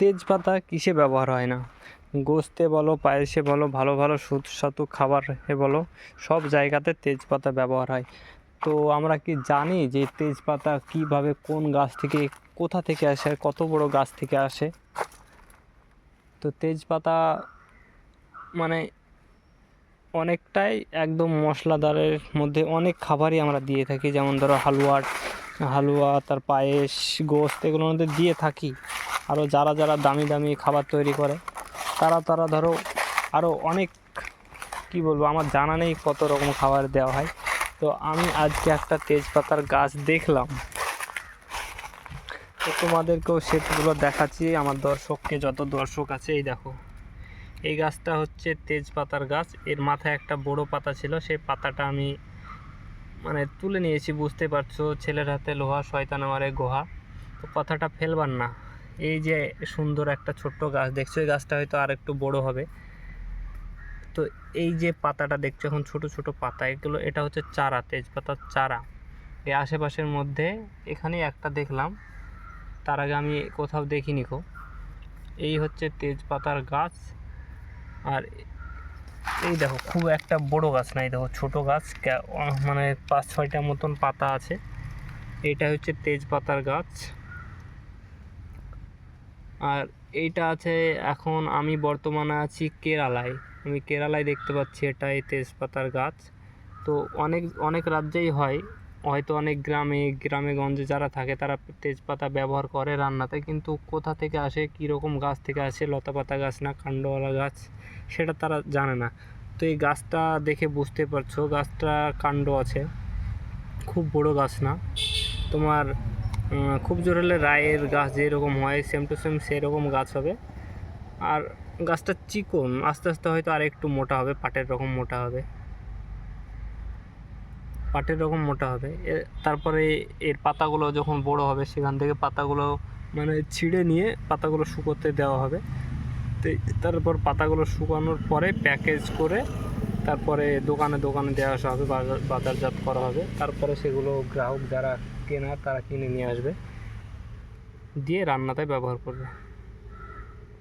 তেজপাতা কিসে ব্যবহার হয় না? গোস্তে বলো, পায়েসে বলো, ভালো ভালো সুস্বাদু খাবারে বলো, সব জায়গাতে তেজপাতা ব্যবহার হয়। তো আমরা কি জানি যে তেজপাতা কীভাবে কোন গাছ থেকে, কোথা থেকে আসে আর কত বড় গাছ থেকে আসে? তো তেজপাতা মানে অনেকটাই একদম মশলাদারের মধ্যে অনেক খাবারই আমরা দিয়ে থাকি। যেমন ধরো হালুয়া হালুয়া, তার পায়েস, গোস্ত এগুলোর মধ্যে দিয়ে থাকি। আরও যারা যারা দামি দামি খাবার তৈরি করে, তারা তারা ধরো আরও অনেক, কি বলব, আমার জানা নেই কত রকম খাবার দেওয়া হয়। তো আমি আজকে একটা তেজপাতার গাছ দেখলাম। তো তোমাদেরকেও সেগুলো দেখাচ্ছি, আমার দর্শককে, যত দর্শক আছে, এই দেখো। এই গাছটা হচ্ছে তেজপাতার গাছ। এর মাথায় একটা বড় পাতা ছিল, সেই পাতাটা আমি মানে তুলে নিয়েছি, বুঝতে পারছ, ছেলের হাতে লোহা শয়তান আমারে গোহা। তো পাতাটা ফেলবার না। এই যে সুন্দর একটা ছোট্ট গাছ, দেখছ এই গাছটা হয়তো আর একটু বড় হবে। তো এই যে পাতাটা দেখছ, এখন ছোট ছোট পাতা, এগুলো, এটা হচ্ছে চারা, তেজপাতার চারা। এই আশেপাশের মধ্যে এখানেই একটা দেখলাম, তার আগে আমি কোথাও দেখিনি কো এই হচ্ছে তেজপাতার গাছ, আর এই দেখো, খুব একটা বড় গাছ নাই দেখো, ছোট গাছ মানে পাঁচ ছয়টা মতন পাতা আছে। এটা হচ্ছে তেজপাতার গাছ। আর এইটা আছে এখন আমি বর্তমানে আছি কেরালায়। আমি কেরালায় দেখতে পাচ্ছি এটা এই তেজপাতার গাছ। তো অনেক অনেক রাজ্যেই হয়। হয়তো অনেক গ্রামে গ্রামে গঞ্জে যারা থাকে তারা তেজপাতা ব্যবহার করে রান্নাতে। কিন্তু কোথা থেকে আসে কী রকম গাছ থেকে আসে, লতাপাতা গাছ না কাণ্ডওয়ালা গাছ, সেটা তারা জানে না। তো এই গাছটা দেখে বুঝতে পারছ গাছটা কাণ্ড আছে। খুব বড় গাছ না। তোমার খুব জোর হলে রায়ের গাছ যেরকম হয় সেম টু সেম সেরকম গাছ হবে। আর গাছটা চিকন, আস্তে আস্তে হয়তো আর একটু মোটা হবে, পাটের রকম মোটা হবে। পাটের রকম মোটা হবে। তারপরে এর পাতাগুলো যখন বড় হবে, সেখান থেকে পাতাগুলো মানে ছিঁড়ে নিয়ে পাতাগুলো শুকোতে দেওয়া হবে। তো তারপর পাতাগুলো শুকানোর পরে প্যাকেজ করে তারপরে দোকানে দোকানে দেওয়া আসা হবে, বাজার, বাজারজাত করা হবে। তারপরে সেগুলো গ্রাহক যারা কেনার তারা কিনে নিয়ে আসবে। দিয়ে রান্নাতে ব্যবহার করবে।